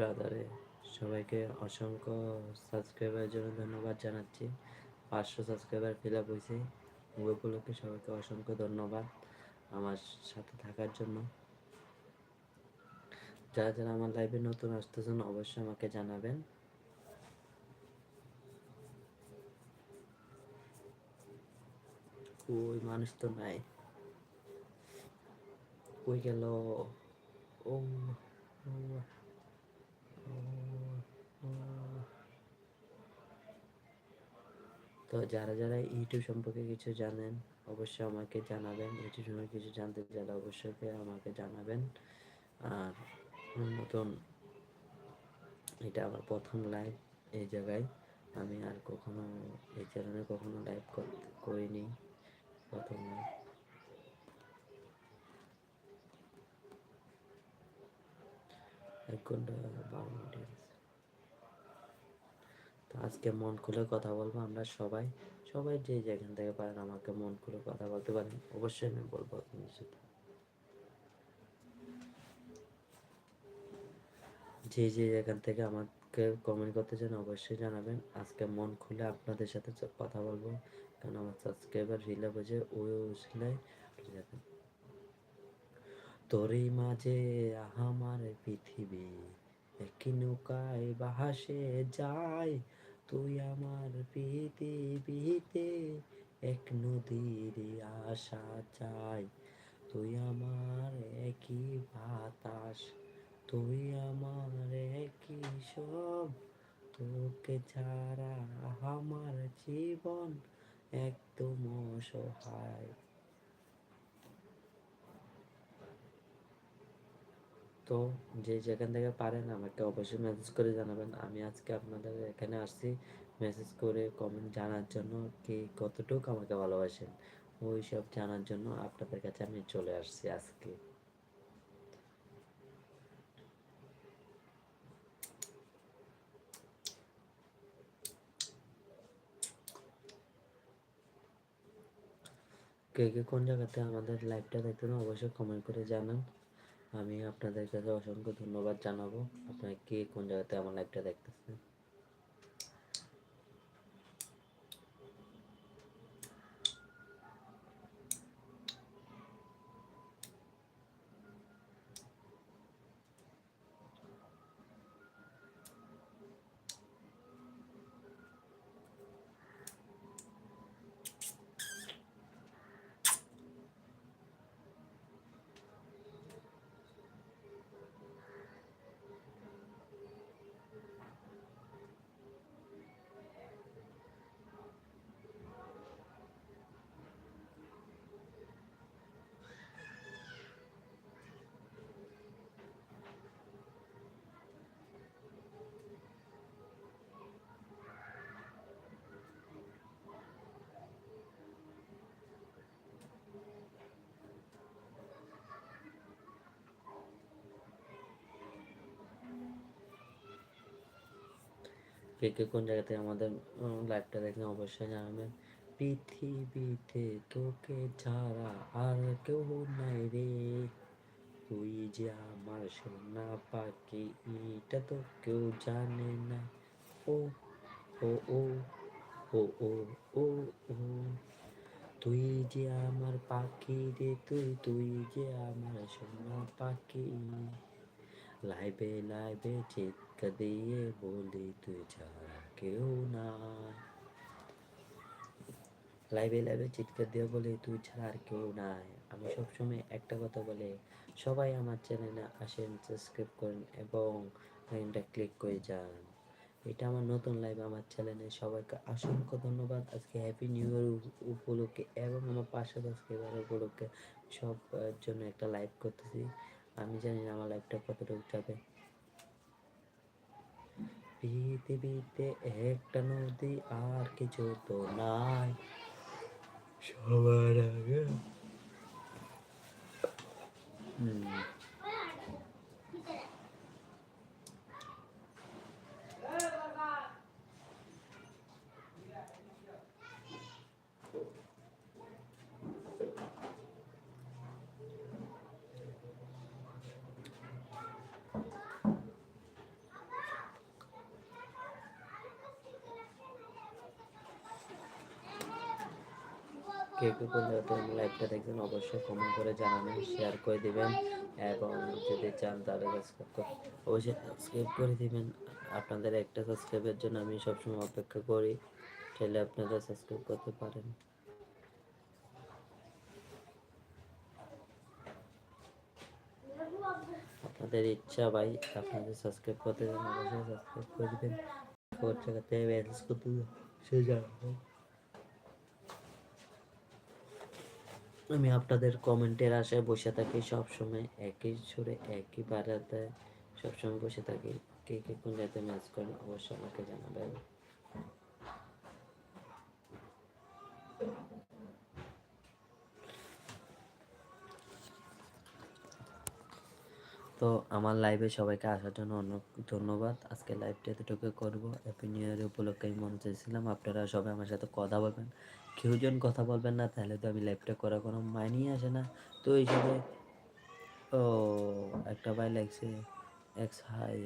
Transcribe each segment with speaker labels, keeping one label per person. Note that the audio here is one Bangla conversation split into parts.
Speaker 1: ব্রাদারে, সবাইকে অসংখ্য সাবস্ক্রাইবারের জন্য ধন্যবাদ জানাচ্ছি। পাঁচশো সাবস্ক্রাইবার ফিল আপ হয়েছে। উপলক্ষে সবাইকে অসংখ্য ধন্যবাদ আমার সাথে থাকার জন্য। যারা যারা আমার লাইভে নতুন আসতেছেন, অবশ্যই আমাকে জানাবেন। ওই মানুষ তো নাই। কই গেল? ও। তো যারা যারা ইউটিউব সম্পর্কে কিছু জানেন, অবশ্যই আমাকে জানাবেন। ইউটিউব সম্পর্কে কিছু জানতে চাইলে অবশ্যই আমাকে জানাবেন। আর নতুন, এটা আমার প্রথম লাইভ এই জায়গায়। আমি আর কখনো এই চ্যানেলে কখনো লাইভ করিনি প্রথম এক ঘণ্টা বারো মিনিট। তো আজকে মন খুলে কথা বলব আমরা সবাই। সবাই যে যেখান থেকে পারেন আমাকে মন খুলে কথা বলতে পারেন। অবশ্যই আমি বলব আপনাদের সাথে। যে যে যেখান থেকে আমাকে কমেন্ট করতে চান অবশ্যই জানাবেন। আজকে মন খুলে আপনাদের সাথে কথা বলব। কারণ আমার সাবস্ক্রাইবার রিলে বোঝে ওই সিলাই তোরই মাঝে আমার পৃথিবী এক নৌকায় বাহাসে যায়। তুই আমার পৃথিবীতে এক নদীর আশা চাই। তুই আমার একই বাতাস, তুই আমার একই সব। তোকে ছাড়া আমার জীবন একদম অসহায়। তো যে যেখান থেকে পারেন আমাকে অবশ্যই মেসেজ করে জানাবেন। আমি আজকে আপনাদের এখানে আসছি মেসেজ করে কমেন্ট জানার জন্য কে কতটুকু আমাকে ভালোবাসেন, ওই সব জানার জন্য আপনাদের কাছে আমি চলে আসছি আজকে। কে কে কোন জায়গাতে আমাদের লাইভটা দেখতেন অবশ্যই কমেন্ট করে জানান। আমি আপনাদের কাছে অসংখ্য ধন্যবাদ জানাব। আপনারা কে কোন জায়গাতে আমার লাইভটা দেখতেছেন কে কোন জায়গাতে আমাদের লাইভটা দেখেন অবশ্যই জানাবেন। পৃথিবীতে তোকে ছাড়া আর কেউ নাই রে। তুই যে আমার সোনা পাখি, এটা তো কেউ জানে না। ও ও ও ও ও ও ও। তুই যে আমার পাখি রে, তুই তুই যে আমার সোনা পাখি। লাইভে লাইভে চিৎকার দিয়ে বলি তুই ছাড়া কেউ না লাইভে লাইভে চিৎকার দিয়ে বলি তুই ছাড়া আর কেউ নাই। আমি সবসময় একটা কথা বলি, সবাই আমার চ্যানেলে আসেন সাবস্ক্রাইব করেন এবং লাইনটা ক্লিক করে যান। এটা আমার নতুন লাইভ আমার চ্যানেলে সবাইকে অসংখ্য ধন্যবাদ। আজকে হ্যাপি নিউ ইয়ার উপলক্ষে এবং আমার পাঁচশো সাবস্ক্রাইবার উপলক্ষে সব জন্য একটা লাইভ করতেছি। আমি জানি না আমার লাইফটা কতটুকু যাবে। পৃথিবীতে একটা নদী আর কিছু তো নাই। সবার আগে। হুম। কে কে কোন জায়গাতে আমার লাইভটা দেখবেন অবশ্যই কমেন্ট করে জানাবেন শেয়ার করে দিবেন এবং যদি চান তাহলে সাবস্ক্রাইব করে অবশ্যই সাবস্ক্রাইব করে দিবেন। আপনাদের একটা সাবস্ক্রাইবের জন্য আমি সবসময় অপেক্ষা করি, চাইলে আপনারা সাবস্ক্রাইব করতে পারেন। আপনাদের ইচ্ছা ভাই, আপনাদের সাবস্ক্রাইব করতে অবশ্যই সাবস্ক্রাইব করে দেবেন। করতে সে জানাবেন আমি আপনাদের কমেন্টের আশায় বসে থাকি, সবসময় একই সুরে একই বাড়াতে সবসময় বসে থাকি। কে কে কোন জায়গাতে ম্যাচ করেন অবশ্যই আমাকে জানাবেন। তো আমার লাইভে সবাইকে আসার জন্য অনেক ধন্যবাদ। আজকে লাইভটা এতটুকু করব। হ্যাপি নিউ ইয়ার উপলক্ষে আমি মনে চাইছিলাম আপনারা সবাই আমার সাথে কথা বলবেন। কেউ জন কথা বলবেন না, তাহলে তো আমি লাইভটা করার কোনো মাইনই আসে না। তো এই হিসাবে, ও, একটা ভাই লাগছে এক্স হাই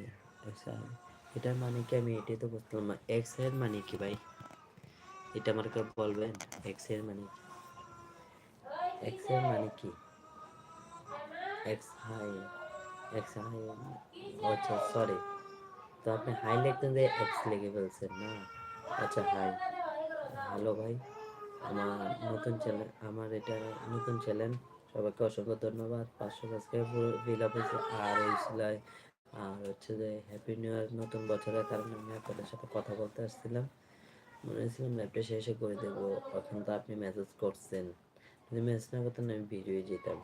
Speaker 1: এক্স হাই এটার মানে কি? আমি এটাই তো বুঝলাম না। এক্সের মানে কি ভাই? এটা আমাকে বলবেন এক্সের মানে কি? এক্সের মানে কি? এক্স হাই এক্স হাই আচ্ছা সরি তো আপনি হাই লিখতেন যে এক্স লিখে ফেলছেন না? আচ্ছা হাই হ্যালো ভাই। আমার নতুন চ্যানেল, আমার এটা নতুন চ্যানেল, সবাইকে অসংখ্য ধন্যবাদ। পাঁচশো সাবস্ক্রাইব হয়েছে আর এই সিলাই, আর হচ্ছে যে হ্যাপি নিউ ইয়ার নতুন বছরের কারণে আমি আপনাদের সাথে কথা বলতে আসছিলাম। মনে হয়েছিলাম ল্যাপটা শেষে করে দেবো, এখন তো আপনি মেসেজ করছেন। যদি মেসেজ না করতেন আমি ভিডিও যেতাম।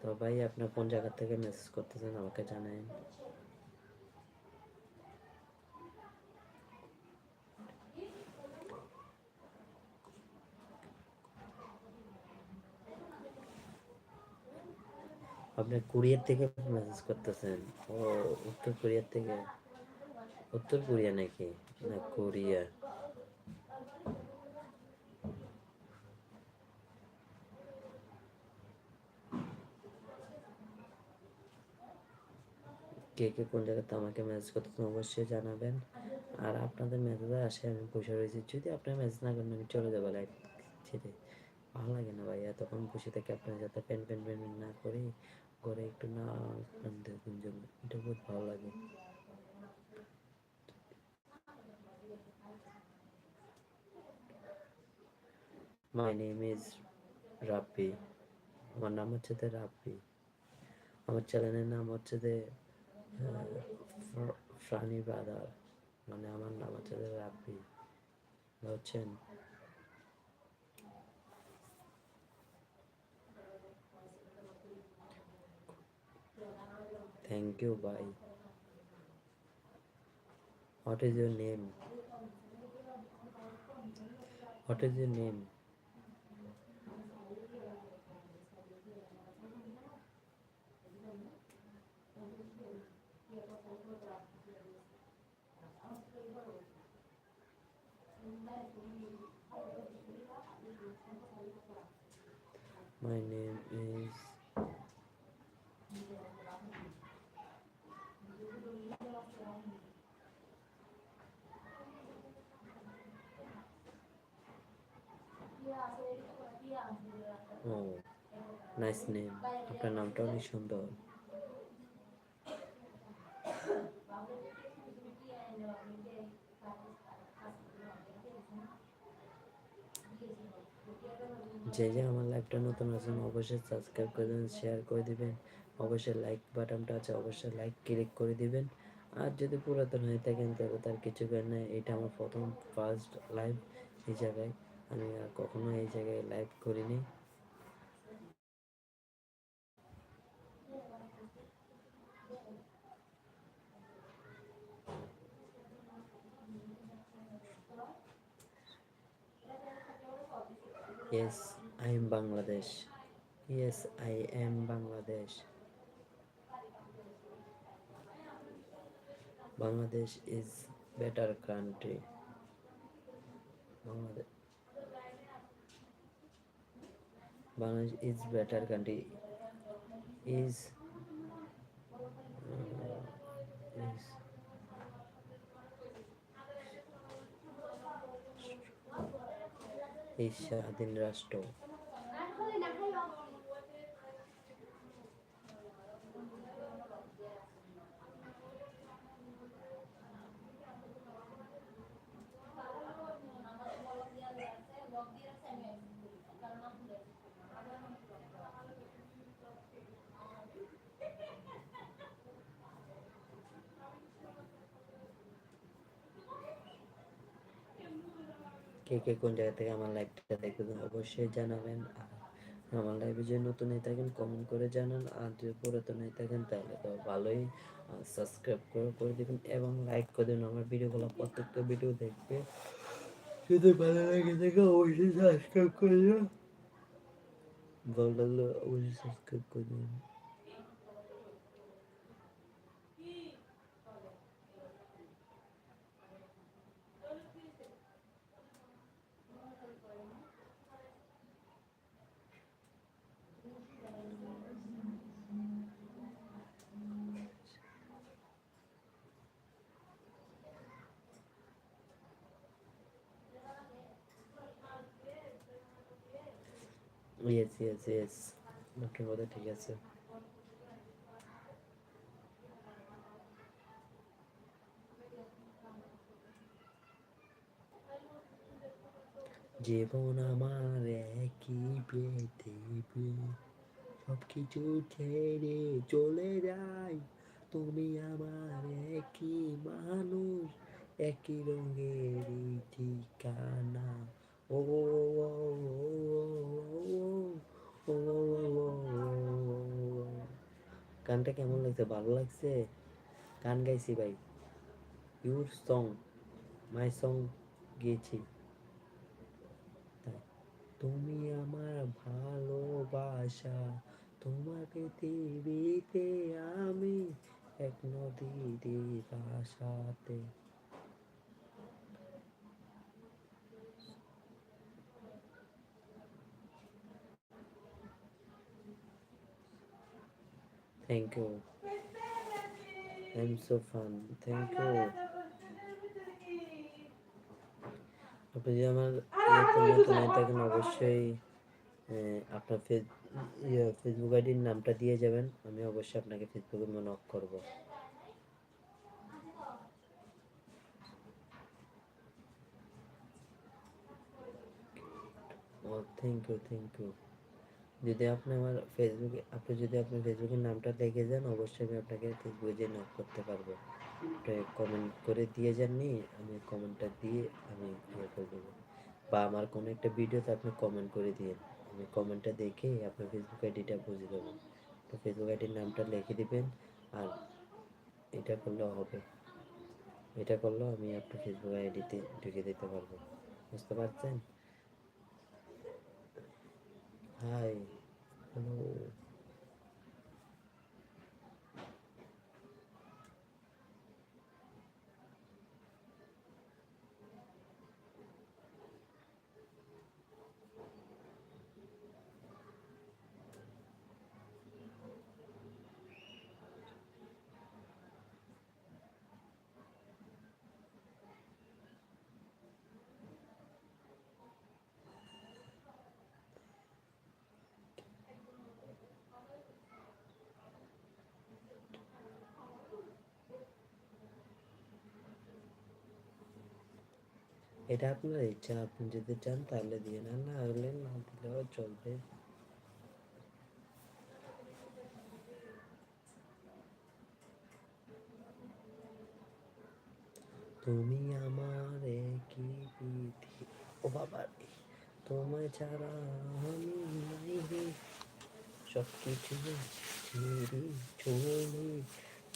Speaker 1: তো ভাই আপনার কোন জায়গা থেকে মেসেজ করতেছেন আমাকে জানান আপনি কোরিয়ার থেকে মেসেজ করতেছেন? ও, উত্তর কোরিয়ার থেকে। উত্তর কোরিয়া নাকি? না, কোরিয়া। কে কে কোন জায়গাতে আমাকে মেসেজ করতেছেন অবশ্যই জানাবেন। আর আপনাদের মেসেজে আসে, আমি বসে রয়েছি যদি আপনার মেসেজ না করেন, আমি চলে যাব ছেড়ে। ভালো লাগে না ভাই, এতক্ষণ বসে থেকে আপনার যাতে পেন পেন পেন না করি। করে একটু না দেখুন জন্য? এটা বহুত ভালো লাগে। মাই নেম ইজ রাব্বি আমার নাম হচ্ছে যে রাব্বি আমার চ্যানেলের নাম হচ্ছে যে প্রাণী ব্রাদার। মানে আমার নাম হচ্ছে রাব্বি বুঝছেন Thank you, bye. What is your name? What is your name? My name is oh nice name আপনার নামটা অনেক সুন্দর। যে যে আমার লাইভটা নতুন আছেন অবশ্যই সাবস্ক্রাইব করে দেবেন শেয়ার করে দিবেন। অবশ্যই লাইক বাটনটা আছে, অবশ্যই লাইক ক্লিক করে দিবেন। আর যদি পুরাতন হয়ে থাকেন তবে তার কিছু নেই। এটা আমার প্রথম ফার্স্ট লাইভ এই জায়গায় আমি আর কখনো এই জায়গায় লাইভ করিনি। Yes, I am Bangladesh. Yes, I am Bangladesh. Bangladesh is better country. Bangladesh. Is better country. Is এই স্বাধীন রাষ্ট্র। কে কে কোন জায়গা থেকে আমার লাইভটা দেখবেন অবশ্যই জানাবেন। আর আমার লাইভে যে নতুন হয়ে থাকেন কমেন্ট করে জানান। আর যদি পুরাতন হয়ে থাকেন তাহলে তো ভালোই সাবস্ক্রাইব করে করে দেবেন এবং লাইক করে দেবেন। আমার ভিডিওগুলো প্রত্যেকটা ভিডিও দেখবে। যদি ভালো লাগে থাকে অবশ্যই সাবস্ক্রাইব করে দেবেন। ভালো লাগলে অবশ্যই সাবস্ক্রাইব করে দেবেন। ইয়েস ইয়েস ইয়েস আপনার কথা ঠিক আছে জীবন আমার একই পৃথিবী সব কিছু ছেড়ে চলে যাই তুমি আমার একই মানুষ একই রঙের ঠিকানা গানটা কেমন লাগছে? ভালো লাগছে? গান গাইছি ভাই। ইউর সং মাই সং গেয়েছি। তুমি আমার ভালোবাসা তোমার পৃথিবীতে আমি এক নদীর ভাষাতে you I am so fun thank you আপনি যদি আমার থাকেন অবশ্যই আপনার ফেস ইয়ে ফেসবুক আইডির নামটা দিয়ে যাবেন আমি অবশ্যই আপনাকে ফেসবুকে মনে অফ করব। Oh thank you thank you যদি আপনি আমার ফেসবুকে আপনি যদি আপনার ফেসবুকের নামটা দেখে যান, অবশ্যই আমি আপনাকে ফেসবুকে যে নক করতে পারব। কমেন্ট করে দিয়ে যাননি, আমি কমেন্টটা দিয়ে আমি ইয়ে করে দেবো। বা আমার কোনো একটা ভিডিওতে আপনি কমেন্ট করে দিয়ে আমি কমেন্টটা দেখে আপনার ফেসবুক আইডিটা বুঝে দেবো তো ফেসবুক আইডির নামটা লিখে দিবেন, আর এটা করলেও হবে। এটা করলেও আমি আপনার ফেসবুক আইডিতে ঢুকে দিতে পারব। বুঝতে পারছেন? হাই হ্যালো এটা আপনার ইচ্ছা, আপনি যদি চান তাহলে দিয়ে নেন, না হলে না দিলেও চলবে। তুমি আমার কি বিধি। ও বাবা তোমায় ছাড়া আমি নাই সব কিছু ছেড়ে চলে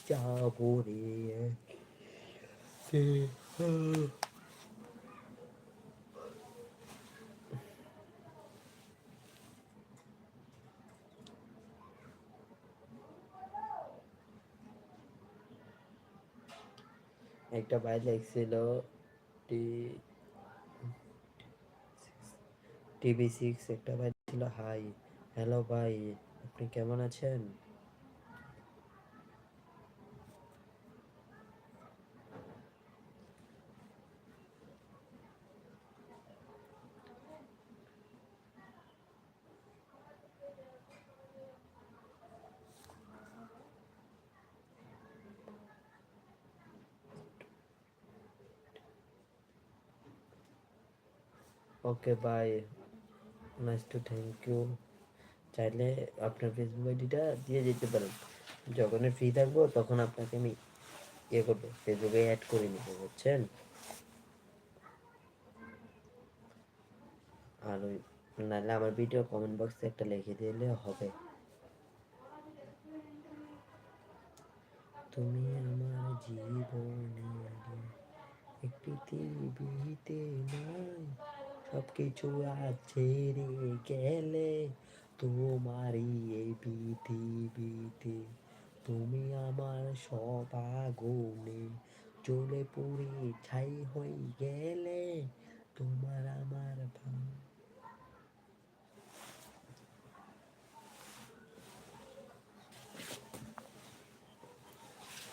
Speaker 1: যাব রে। একটা ভাই লিখছিল টি টিভি সিক্স একটা ভাই ছিল হাই হ্যালো ভাই আপনি কেমন আছেন? Okay bye nice to thank you চাইলে আপনার ফেসবুক আইডিটা দিয়ে যেতে পারেন। যখনই ফ্রি থাকব, তখন আপনাকে আমি ইয়ে করব ফেসবুকে অ্যাড করে নিব, বুঝছেন? আর ওই নাহলে আমার ভিডিও কমেন্ট বক্সে একটা লিখে দিলে হবে। তুমি আমার জীবনে এই পৃথিবীতে নাই সব কিছু আছে রে গেলে তোমারই এই পৃথিবীতে তুমি আমার সব আগুনে চলে পড়ে ছাই হয়ে গেলে তোমার আমার ভাই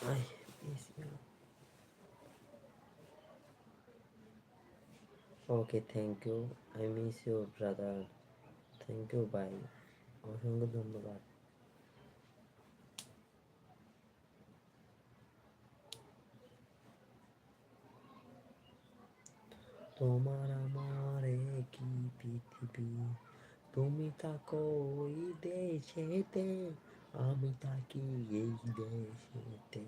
Speaker 1: I miss you. Okay thank you I miss you brother thank you bye অসংখ্য ধন্যবাদ তোমার আমার কি পৃথিবী, তুমি থাকো ওই দেশেতে, আমি থাকি এই দেশেতে।